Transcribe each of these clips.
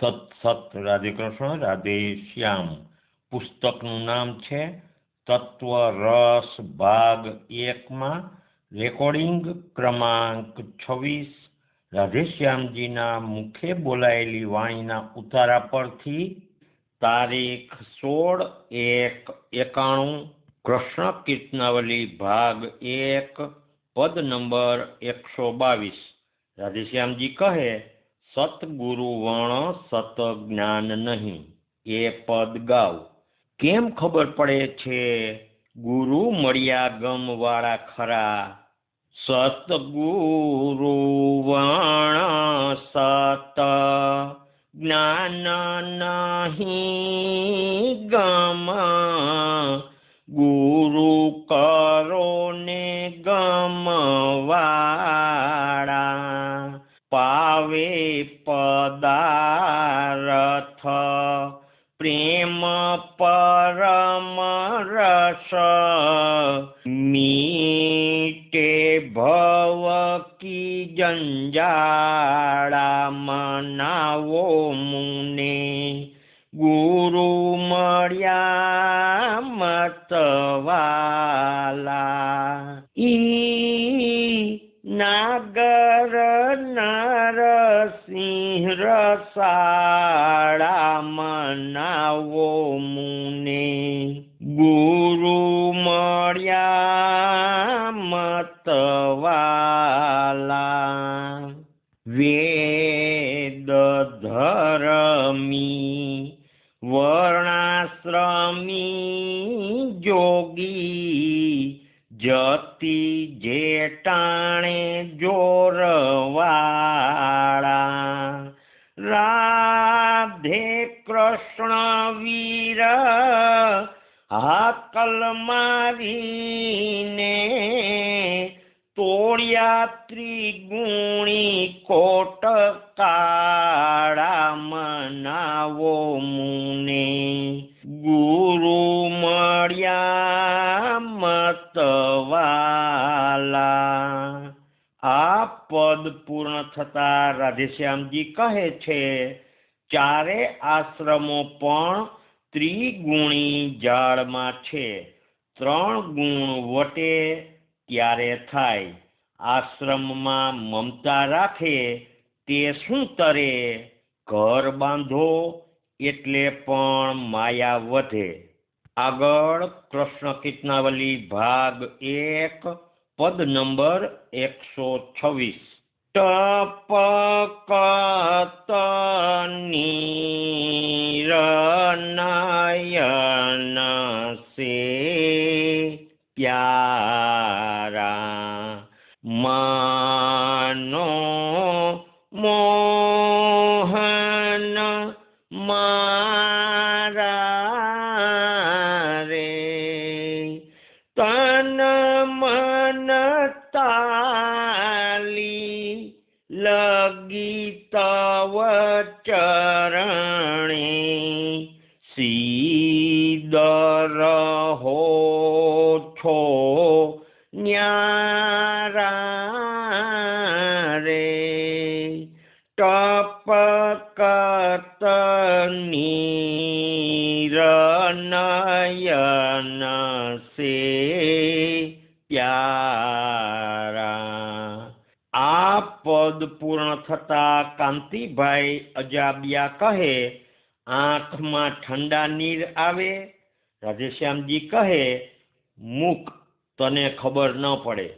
તત્સત રાધે કૃષ્ણ રાધે શ્યામ પુસ્તકનું નામ છે તત્વ રસ ભાગ એકમાં રેકોર્ડિંગ ક્રમાંક છવ્વીસ। રાધેશ્યામજીના મુખે બોલાયેલી વાણીના ઉતારા પરથી તારીખ સોળ એક એકાણું, કૃષ્ણ કીર્તનાવલી ભાગ એક પદ નંબર એકસો બાવીસ. રાધેશ્યામજી કહે, સતગુરુ વણ સત જ્ઞાન નહીં, એ પદ ગાવ. કેમ ખબર પડે છે? ગુરુ મળ્યા ગમ વાળા ખરા. સતગુરુ વણ સત જ્ઞાન નહીં ગમ, ગુરુ કરો ગમવાળા પાવે પદારથ. પ્રેમ પરમ રસ મીટે ભવ કી જંજાળા મનાવો મુને. ગુરુ મળ્યા મતવાલા ઈ નાગર નરસિંહ રસાળા મનાવો મુને ગુરુ મળ્યા મતવાલા વેદ ધરમી વર્ણાશ્રમી જોગી જતી જેટાણે જોરવાળા. રાધે કૃષ્ણ વીર હાકલ મારીને તોળ્યા ત્રિગુણી કોટ કાળા મનાવો મુને. ગુરુ મળ્યા મતવાલા આ પદ પૂર્ણ થતા રાધેશ્યામજી કહે છે, ચારે આશ્રમો પણ ત્રિગુણી જાળમાં છે. ત્રણ ગુણ વટે ત્યારે થાય. આશ્રમમાં મમતા રાખે, તે શું તરે? ઘર બાંધો એટલે પણ માયા વધે. આગળ કૃષ્ણ કીર્તનાવલી ભાગ એક પદ નંબર એકસો છવ્વીસ. ટપકત સે પ્યારા માનો મોહન મન તાલી લગી તવ ચરણે સીદ હો છો ન્યારા રે. ટપકતની નયન સે પ્યારા. આ પદ પૂર્ણ થતા કાંતિભાઈ અજાબિયા કહે, આંખમાં ઠંડા નીર આવે. રાધેશ્યામજી કહે, મુક, તને ખબર ન પડે.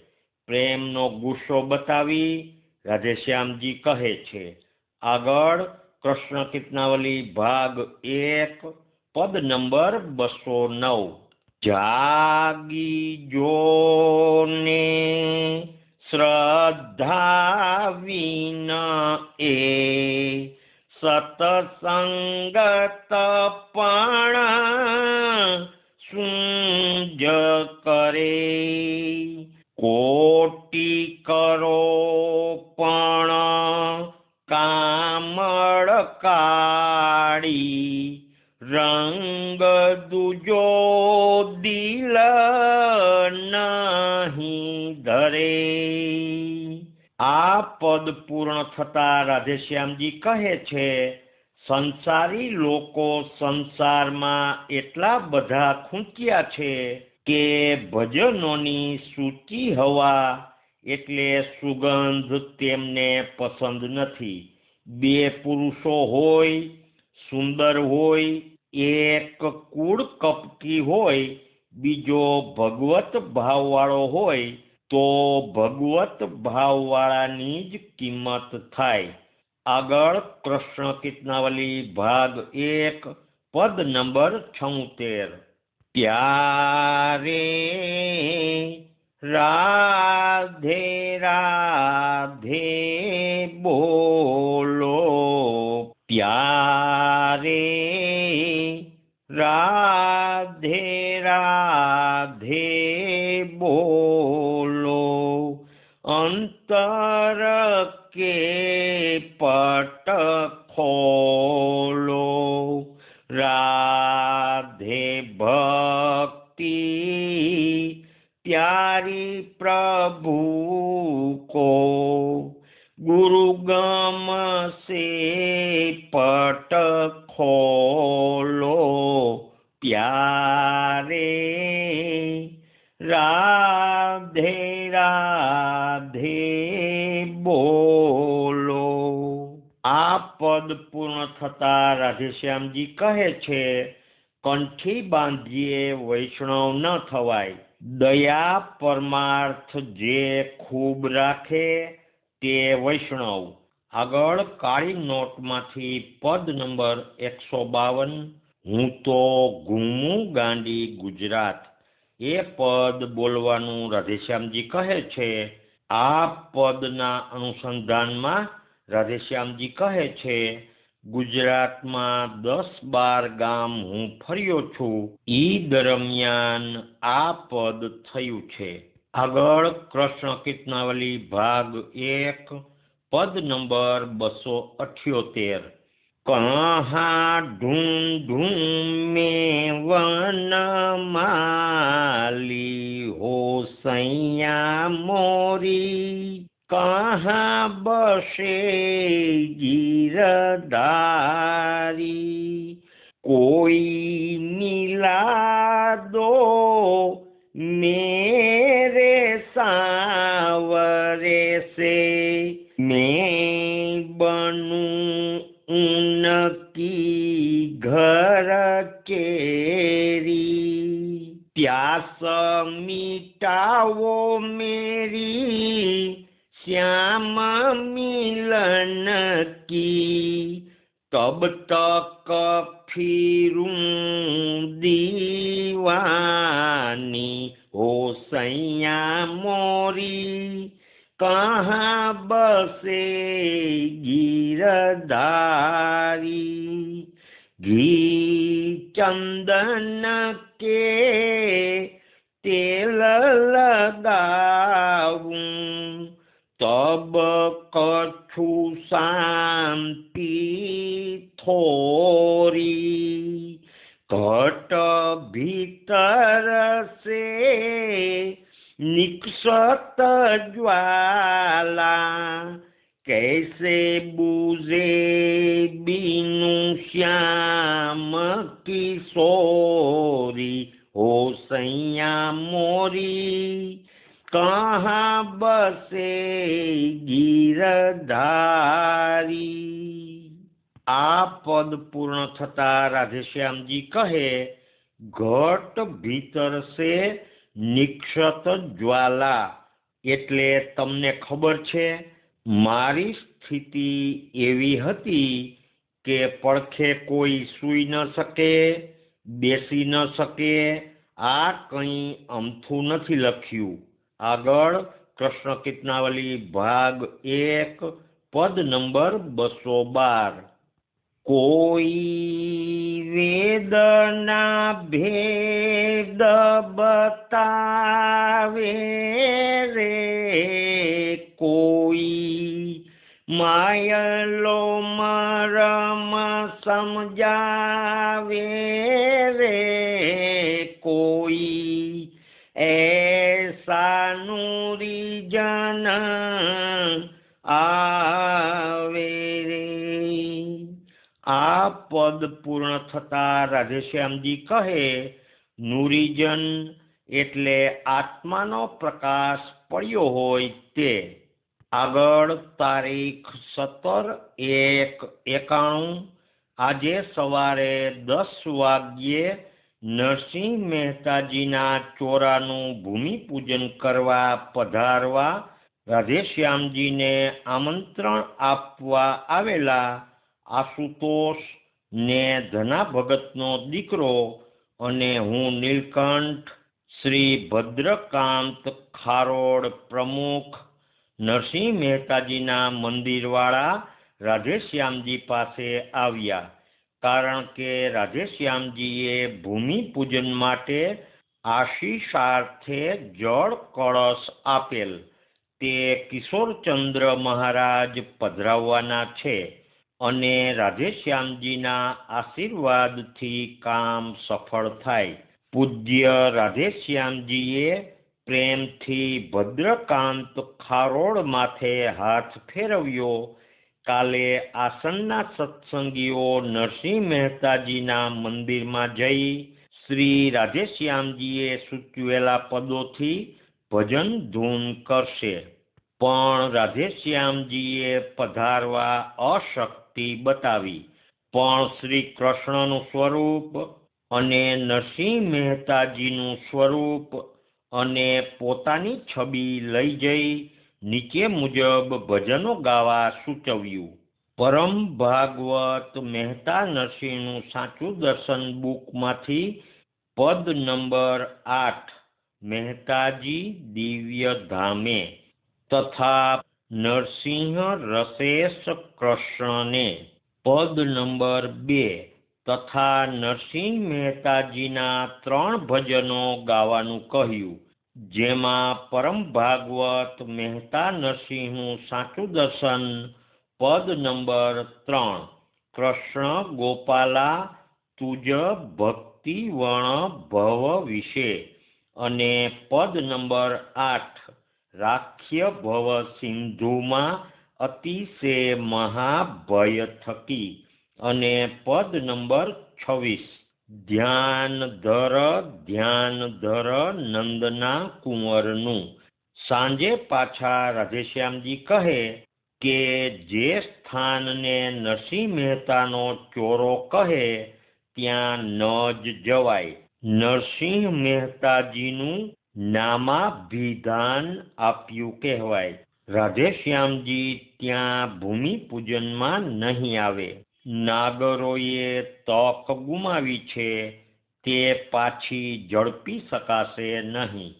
પ્રેમનો ગુસ્સો બતાવી રાધેશ્યામજી કહે છે, આગળ કૃષ્ણ કીર્તનાવલી ભાગ એક, પદ નંબર બસો નવ. જાગી જોને શ્રદ્ધા વિન એ સતસંગત પણ શું જ કરે. કોટી કરો પણ કામળ કાળી રંગ દુજો દિલ નહીં ધરે. આ પદ પૂર્ણ થતા રાધેશ્યામજી કહે છે, સંસારી લોકો સંસારમાં એટલા બધા ખૂંચ્યા છે કે ભજનોની સૂચિ હવા એટલે સુગંધ તેમને પસંદ નથી. બે પુરુષો હોય, સુંદર હોય એક કુળ કપટી હોય બીજો ભગવત ભાવવાળો હોય તો ભગવત ભાવવાળાની જ કિંમત થાય. આગળ કૃષ્ણ કીર્તનાવલી ભાગ એક, પદ નંબર છોતેર. પ્યારે રાધે રાધે બોલો, પ્યારે રાધે રાધે બોલો અંતર કે પટ રાધેશ્યામજી કહે છે, કંઠી બાંધીએ વૈષ્ણવ ન થવાય. દયા પરમાર્થ જે ખૂબ રાખે તે વૈષ્ણવ. આગળ કાળી નોટમાંથી પદ નંબર એકસો બાવન. હું તો ઘૂમું ગાંડી ગુજરાત. એ પદ બોલવાનું રાધેશ્યામજી કહે છે. આ પદના અનુસંધાનમાં રાધેશ્યામજી કહે છે ગુજરાતમાં દસ બાર ગામ હું ફર્યો છું. ઈ દરમિયાન આ પદ થયું છે. આગળ કૃષ્ણ કીર્તનાવલી ભાગ એક, પદ નંબર બસો અઠ્યોતેર. કહા ઢૂં ઢૂં મેં વન માલી હો સૈયા મોરી? कहाँ बसे गिरधारी कोई मिला दो मेरे सांवरे से मैं बनूं उनकी घर केरी प्यास मिटाओ मेरी श्याम मिलन की तब तक फिरूं दीवानी हो सैया मोरी कहाँ बसे गिरधारी घी चंदन के तेल लगाऊं તબ કઠું શાંતિ થોરી ઘટ ભીતર સે નિક્ષત જ્વાલા કૈસે બુઝે બીનુ શ્યામ કિશોરી હો સૈયા મોરી कहाँ बसे ગીરધારી આ પદ પૂર્ણ થતા રાધેશ્યામજી કહે ઘટ ભીતર સે નિક્ષત જ્વાલા એટલે તમને ખબર છે મારી સ્થિતિ એવી હતી કે પડખે કોઈ સૂઈ ન શકે બેસી ન શકે આ કંઈ અમથું નથી લખ્યું આગળ કૃષ્ણ કીર્તનાવલી ભાગ એક, પદ નંબર બસો બાર. કોઈ વેદના ભેદ બતાવે રે, કોઈ માયલો મરમ સમજાવે રે, કોઈ ऐसा સાનુરી જન આવે આ પદ પૂર્ણ થતા રાધેશ્યામજી કહે, નુરીજન, એટલે આત્માનો પ્રકાશ પડ્યો હોય તે. આગળ તારીખ સત્તર એક એકાણું, આજે સવારે દસ વાગ્યે નરસિંહ મહેતાજીના ચોરાનું ભૂમિપૂજન કરવા પધારવા રાધેશ્યામજીને આમંત્રણ આપવા આવેલા આશુતોષ ને ધના ભગતનો દીકરો અને હું નીલકંઠ શ્રી ભદ્રકાંત ખારોડ પ્રમુખ નરસિંહ મહેતાજીના મંદિરવાળા રાધેશ્યામજી પાસે આવ્યા. કારણ કે રાધેશ્યામજીએ ભૂમિપૂજન માટે આશીષાર્થે જળ કળશ આપેલ. તે કિશોરચંદ્ર મહારાજ પધરાવવાના છે અને રાધેશ્યામજીના આશીર્વાદથી કામ સફળ થાય. પૂજ્ય રાધેશ્યામજીએ પ્રેમથી ભદ્રકાંત ખારોડ માથે હાથ ફેરવ્યો. કાલે આસનના સત્સંગીઓ નરસિંહ મહેતાજીના મંદિરમાં જઈ શ્રી રાધેશ્યામજીએ સૂચવેલા પદોથી ભજન ધૂન કરશે. પણ રાધેશ્યામજીએ પધારવા અશક્તિ બતાવી. પણ શ્રી કૃષ્ણનું સ્વરૂપ અને નરસિંહ મહેતાજીનું સ્વરૂપ અને પોતાની છબી લઈ જઈ નીચે મુજબ ભજનો ગાવા સૂચવ્યું. પરમ ભાગવત મહેતા નરસિંહનું સાચું દર્શન બુકમાંથી પદ નંબર આઠ, મહેતાજી દિવ્ય ધામે, તથા નરસિંહ રસેશ કૃષ્ણને. પદ નંબર બે, તથા નરસિંહ મહેતાજીના ત્રણ ભજનો ગાવાનું કહ્યું. જેમાં પરમ ભાગવત મહેતા નરસિંહનું સાચું દર્શન, પદ નંબર ત્રણ. કૃષ્ણ ગોપાલા તુજ ભક્તિ વણ ભવ વિશે અને પદ નંબર આઠ. રાખ્ય ભવ સિંધુમાં અતિશે મહાભય થકી અને પદ નંબર છવ્વીસ. ધ્યાન ધર ધ્યાન ધર, નંદના કુંવરનું. સાંજે પાછા રાધેશ્યામજી કહે કે જે સ્થાનને નરસિંહ મહેતાનો ચોરો કહે, ત્યાં ન જ જવાય. નરસિંહ મહેતાજીનું નામાભિધાન આપ્યું કહેવાય. રાધેશ્યામજી ત્યાં ભૂમિપૂજનમાં નહીં આવે. નાગરોએ તક ગુમાવી છે, તે પાછી ઝડપી શકાશે નહીં.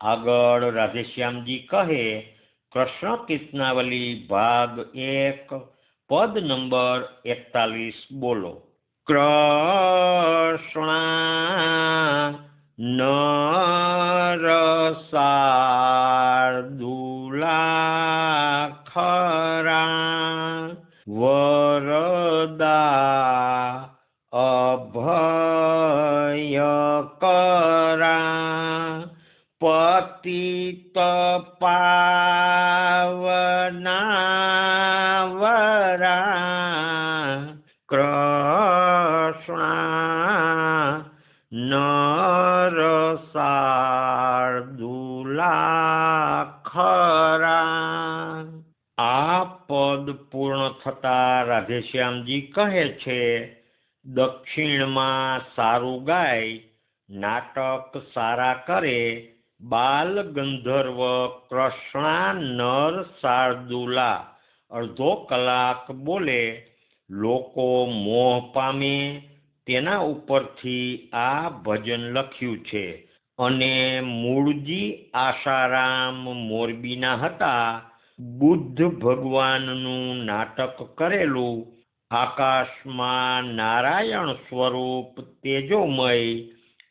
આગળ રાધેશ્યામજી કહે, કૃષ્ણ કીર્તનાવલી ભાગ એક, પદ નંબર એકતાલીસ બોલો. કૃષ્ણ નરસાર્દુલા ખરા વરદા અભય કરા પતિત પાવનાવરા કૃષ્ણ રાધેશ્યામજી કહે છે, દક્ષિણમાં સારું ગાય, નાટક સારા કરે, બાલ ગંધર્વ કૃષ્ણા નર શાર્દુલા. અડધો કલાક બોલે, લોકો મોહ પામે, તેના ઉપરથી આ ભજન લખ્યું છે. અને મૂળજી આશારામ મોરબીના હતા બુદ્ધ ભગવાનનું નાટક કરેલું, આકાશમાં નારાયણ સ્વરૂપ તેજોમય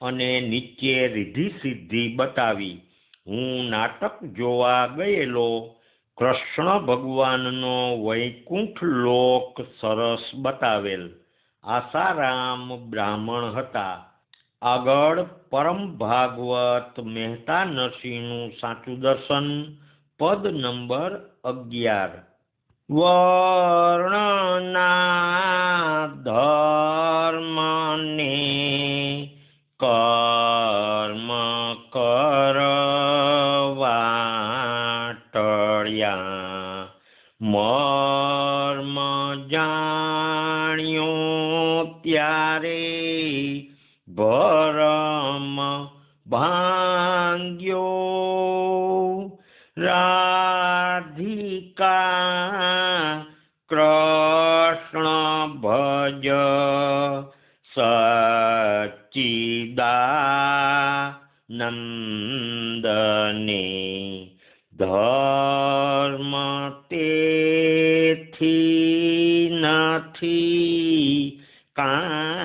અને નીચે રિધિ સિદ્ધિ બતાવી, હું નાટક જોવા ગયેલો, કૃષ્ણ ભગવાનનો વૈકુંઠ લોક સરસ બતાવેલ, આસારામ બ્રાહ્મણ હતા. આગળ પરમ ભાગવત મહેતા નરસિંહનું સાચું દર્શન પદ નંબર અગિયાર. વર્ણના ધર્મને કર્મ કરવા ટળ્યા મર્મ જાણ્યો ત્યારે ભરમ ભાંગ્યો. રાધિકા કૃષ્ણ ભજ સચ્ચિદાનંદને ધર્મ તેથી નથી કાંઈ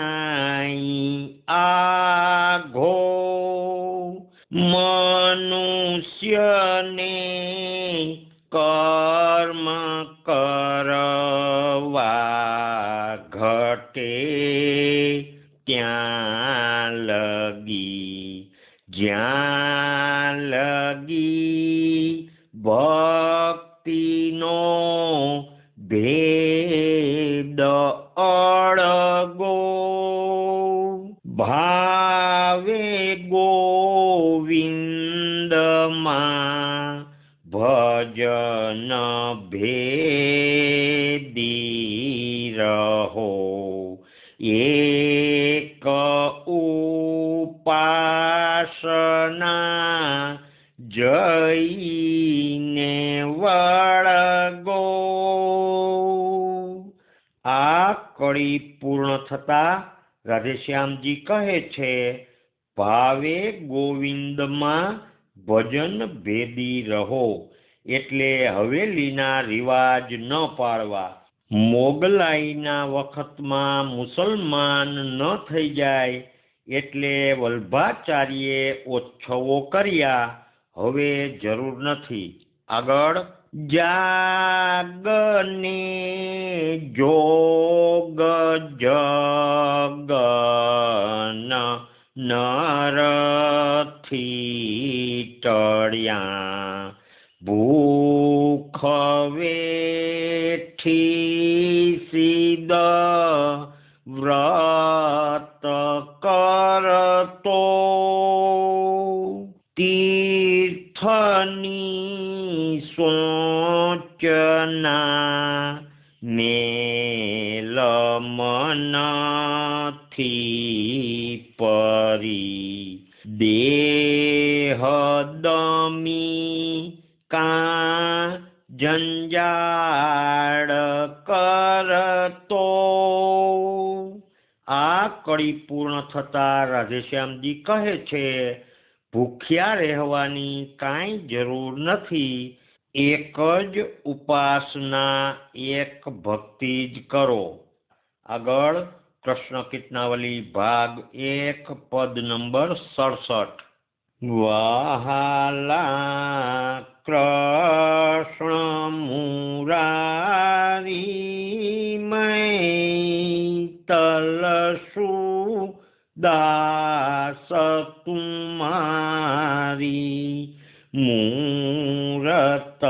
ઘટે ત્યાં લગી? જ્યાં લગી ભક્તિનો ભેદ અળગો? ભાવે ગોવિંદમાં ભજન ભેદી રાધેશ્યામજી કહે છે, ભાવે ગોવિંદમાં ભજન ભેદી રહો, એટલે હવેલીના રિવાજ ન પાળવા મોગલાઈના વખતમાં મુસલમાન ન થઈ જાય, એટલે વલ્ભાચાર્યે ઓછવો કર્યા. હવે જરૂર નથી. આગળ, જાગને જોગ જગન નરથી ટળ્યા. ભૂખ થતા રાધેશ્યામજી કહે છે, ભૂખ્યા રહેવાની કાંઈ જરૂર નથી. એક જ ઉપાસના એક ભક્તિ જ કરો. આગળ કૃષ્ણ કીર્તનાવલી ભાગ એક, પદ નંબર સડસઠ. વહાલા કૃષ્ણ મુરારી મૈ તલસુ દાસ તુમારી મૂરત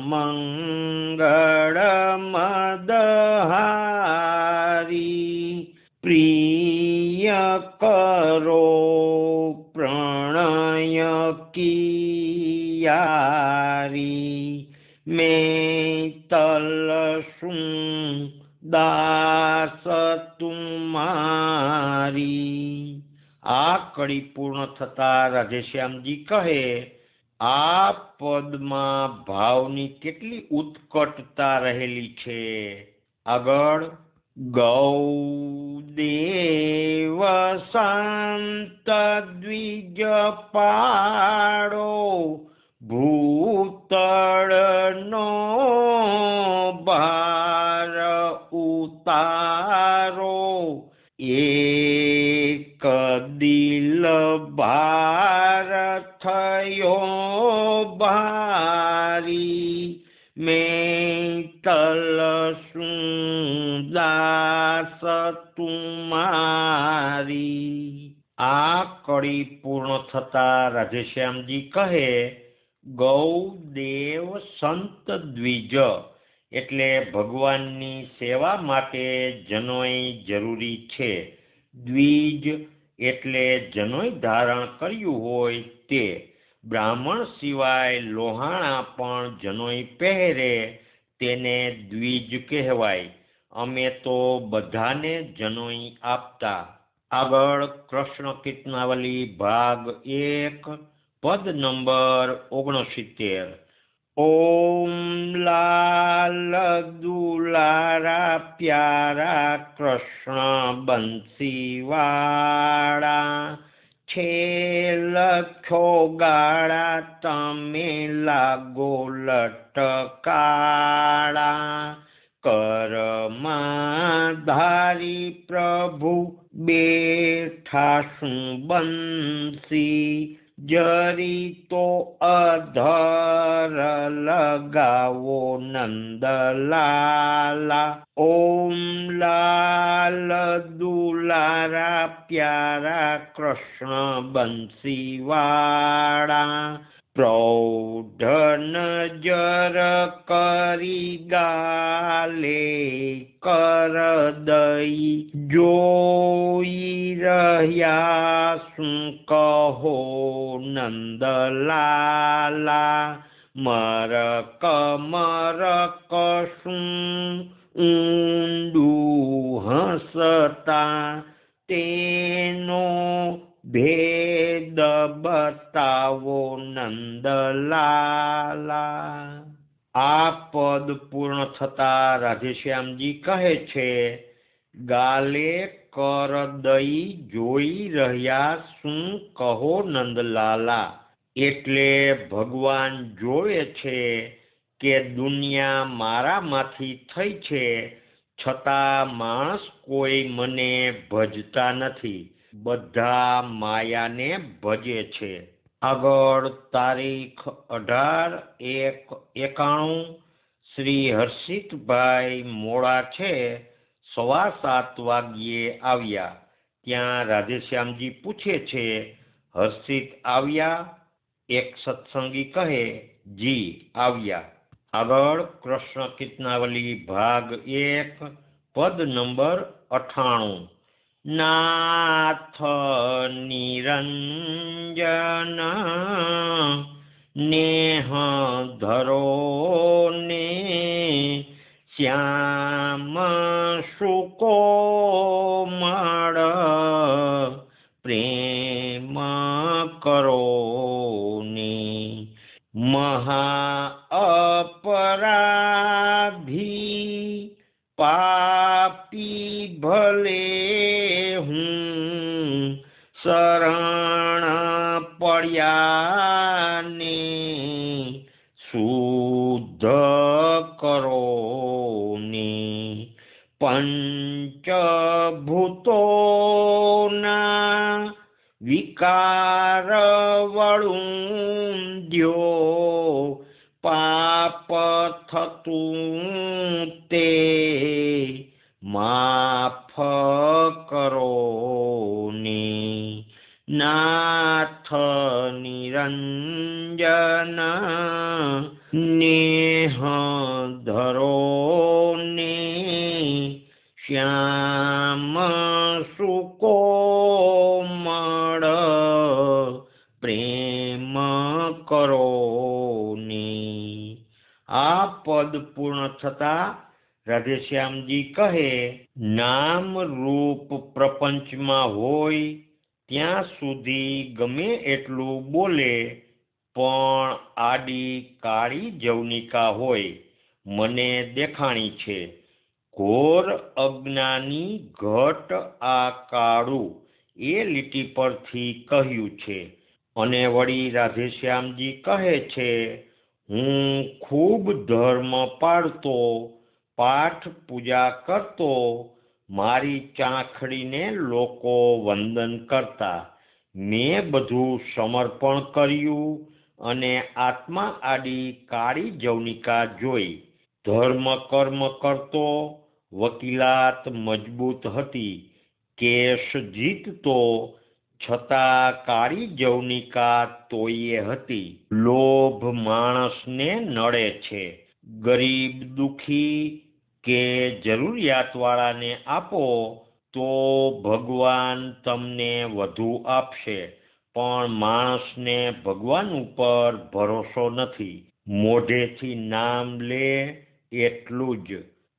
મંગળ મદહારી પ્રિય કરો પ્રણય કિયારી મેં તલસું દાસ તુમારી આ કડી પૂર્ણ થતા રાધેશ્યામજી કહે, આ પદમાં ભાવની કેટલી ઉત્કટતા રહેલી છે. આગળ, ગૌદેવ શાંત દ્વિજ પાડો ભૂતળનો ભાર ઉતારો. એક દિલ ભાર થયો ભારી મેં તલસું દાસ તુમારી. આ કડી પૂર્ણ થતા રાધેશ્યામજી કહે ગૌ દેવ સંત દ્વિજ એટલે ભગવાનની સેવા માટે જનોય જરૂરી છે. દ્વિજ એટલે જનોય ધારણ કર્યું હોય તે. બ્રાહ્મણ સિવાય લોહાણા પણ જનોય પહેરે તેને દ્વિજ કહેવાય. અમે તો બધાને જનોઈ આપતા. આગળ કૃષ્ણ કીર્તનાવલી ભાગ એક. પદ નંબર ઓગણસિત્તેર. ઓમ લાલ દુલારા પ્યારા કૃષ્ણ બંસીવાળા છે લખો ગાળા તમે લાગો લટકાળા. કરમાં ધારી પ્રભુ બેઠા શું બંસી જરી તો અધર લગાવો નંદલાલા. ઓમ લાલ દુલારા પ્યારા કૃષ્ણ બંસીવાળા પ્રૌઢ નજર કરી ગાલે કર દઈ જોઈ રહ્યા શું કહો નંદલાલા? મર કમર કશું ઊંડું હસતા? તેનો ભેદ બતાવો નંદલાલા. આ પદ પૂર્ણ થતા રાધેશ્યામજી કહે છે, ગાલે કર દઈ જોઈ રહ્યા શું કહો નંદલાલા? એટલે ભગવાન જોવે છે કે દુનિયા મારામાંથી થઈ છે, છતાં માણસ કોઈ મને ભજતા નથી. બધા માયાને ભજે છે. આગળ તારીખ અઢાર એક એકાણું શ્રી હર્ષિતભાઈ મોડા છે. સવા સાત વાગ્યે આવ્યા. ત્યાં રાધેશ્યામજી પૂછે છે, હર્ષિત આવ્યા? એક સત્સંગી કહે, જી, આવ્યા. આગળ કૃષ્ણ કિતનાવલી ભાગ એક, પદ નંબર અઠાણું નાથ નિરંજન નેહ ધરો ને શ્યામ સુકો મળ પ્રેમ કરો ને મહા અપરાધી પાપી ભલે શરણ પડ્યાને શુદ્ધ કરો ને પંચભૂતોના વિકાર વળું દ્યો પાપ થતું તે માફ કરો. નાથ નિરંજન નેહ ધરો ને શ્યામ સુકો મળ પ્રેમ કરો ને આ પદ પૂર્ણ થતા રાધેશ્યામજી કહે, નામ રૂપ પ્રપંચમાં હોય ત્યાં સુધી ગમે એટલું બોલે, પણ આડી કાળી જવનિકા હોય, મને દેખાણી છે. ઘોર અજ્ઞાની ઘટ આ કાળું, એ લીટી પરથી કહ્યું છે. અને વળી રાધેશ્યામજી કહે છે, હું ખૂબ ધર્મ પાળતો, પાઠ પૂજા કરતો મારી ચાંખડીને લોકો વંદન કરતા. મેં બધું સમર્પણ કર્યું અને આત્મા આડી કાળી જવનિકા જોઈ. ધર્મ કર્મ કરતો, વકીલાત મજબૂત હતી. કેસ જીતતો, છતાં કાળી જવનિકા તોયે હતી. લોભ માણસને નડે છે. ગરીબ દુખી કે જરૂરિયાતવાળાને આપો તો ભગવાન તમને વધુ આપશે. પણ માણસને ભગવાન ઉપર ભરોસો નથી. મોઢેથી નામ લે એટલું જ.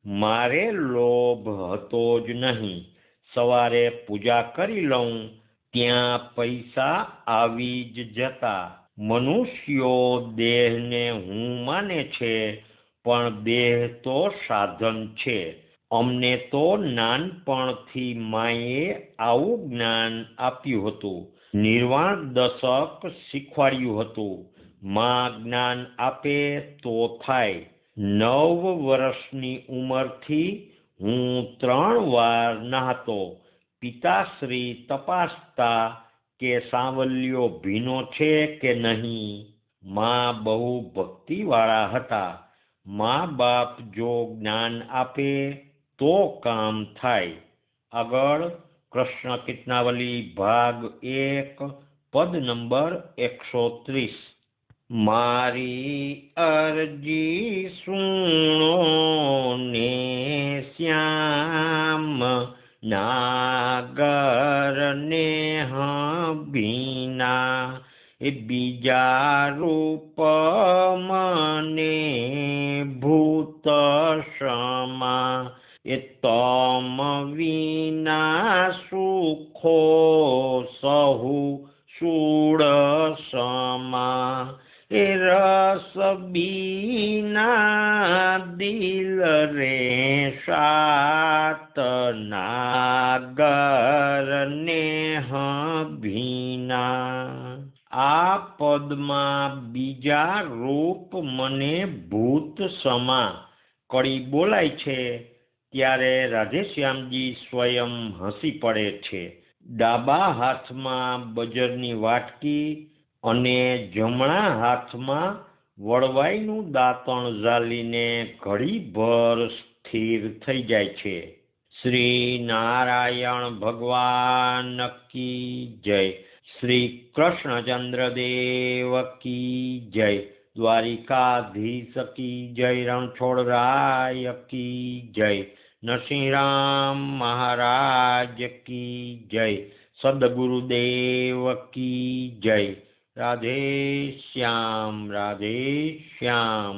મારે લોભ હતો જ નહીં. સવારે પૂજા કરી લઉં, ત્યાં પૈસા આવી જ જતા. મનુષ્યો દેહને હું માને છે પણ દેહ તો સાધન છે. અમને તો નાનપણથી માએ આવું જ્ઞાન આપ્યું હતું. નિર્વાણ દશક શીખવાડ્યું હતું. માં જ્ઞાન આપે તો થાય. નવ વર્ષની ઉંમરથી હું ત્રણ વાર નહાતો. પિતાશ્રી તપાસતા કે સાવલિયો ભીનો છે કે નહીં? માં બહુ ભક્તિવાળા હતા. મા બાપ જો જ્ઞાન આપે તો કામ થાય. આગળ કૃષ્ણ કિતનાવલી ભાગ એક, પદ નંબર એકસો ત્રીસ. મારી અરજી સુણો ને શ્યામ નાગર ને એ બીજા રૂપ મને ભૂત સમા, એ તમ વિના સુખો સહુ સુડ સમા રસ બીના દિલ રે સાત ભીના. આ પદમાં બીજા રૂપ મને ભૂત સમા કડી બોલાય છે, ત્યારે રાધેશ્યામજી સ્વયં હસી પડે છે. ડાબા હાથમાં બજરની વાટકી અને જમણા હાથમાં વળવાઈનું દાંતણ ઝાલીને ઘડીભર સ્થિર થઈ જાય છે. શ્રી નારાયણ ભગવાન કી જય. શ્રી કૃષ્ણચંદ્ર દેવ કી જય દ્વારિકાધીશ કી જય રણછોડરાય કી જય નરસિંહરામ મહારાજ કી જય સદગુરુદેવ કી જય રાધે શ્યામ રાધે શ્યામ